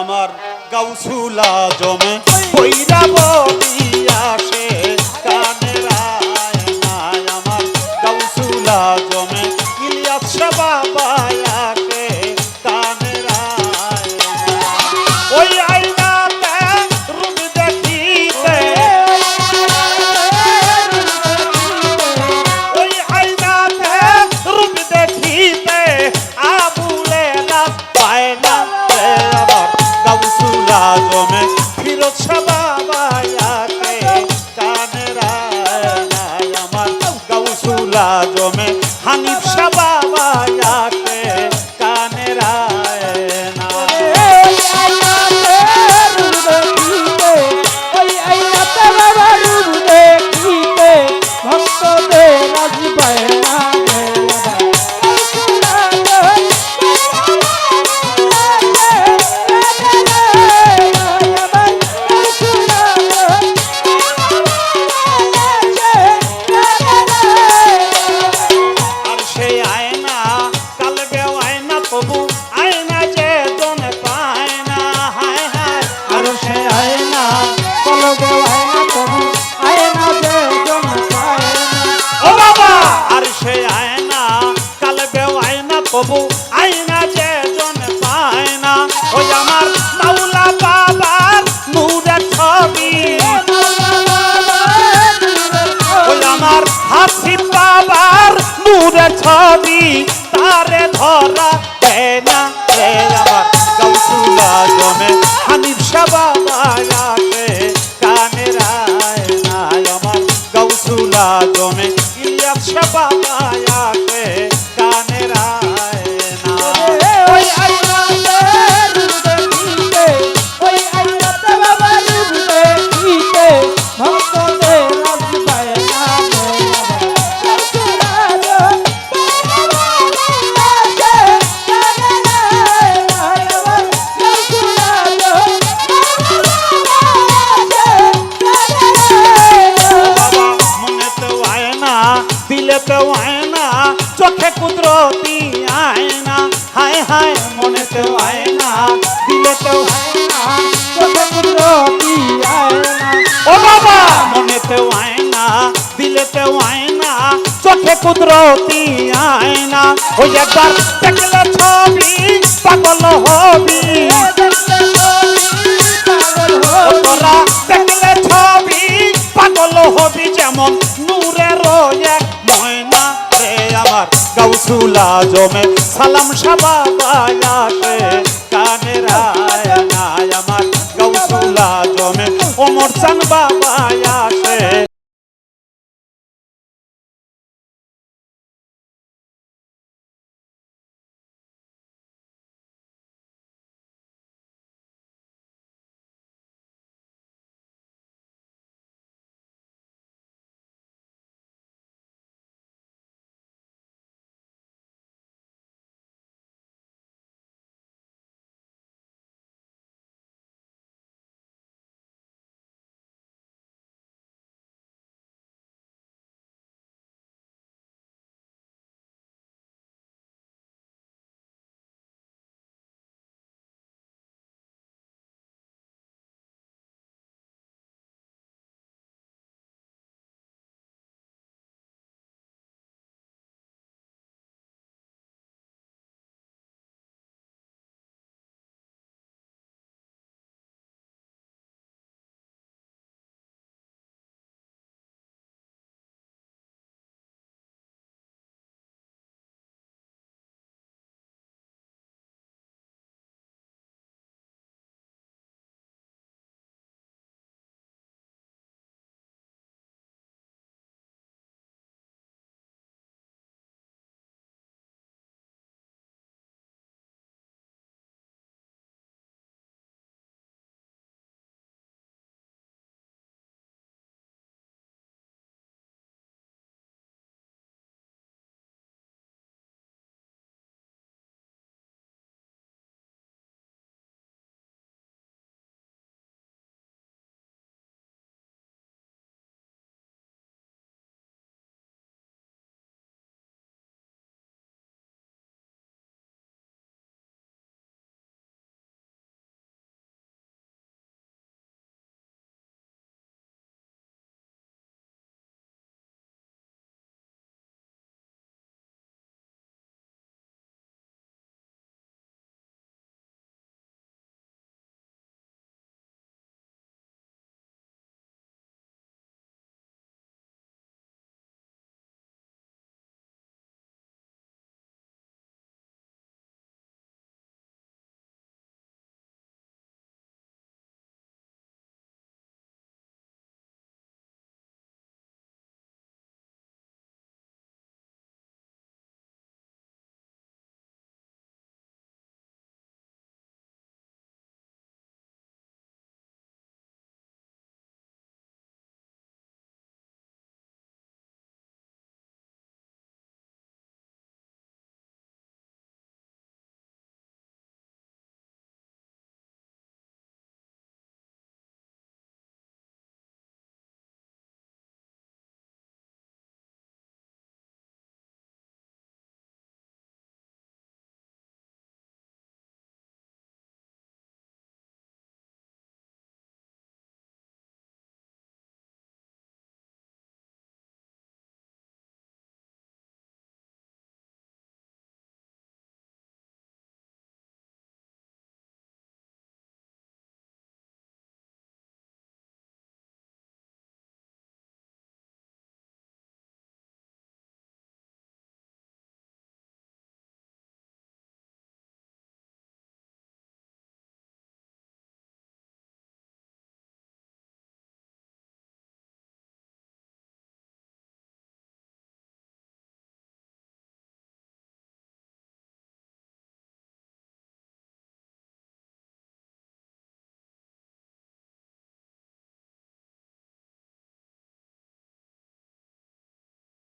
আমার গাউসুলা জমে। কইরা বলি বাবায়াকে राजा কুদরতি আয়না ওই একবার দেখলে ছবি পাগল হবি। তোরা দেখলে ছবি পাগল হবি যেমন নূরের এক ময়না রে আমার গাউসুলা জমে। সালাম সাবা বায়াতে কানের আয়না আমার গাউসুলা জমে। ওমর সান বাবা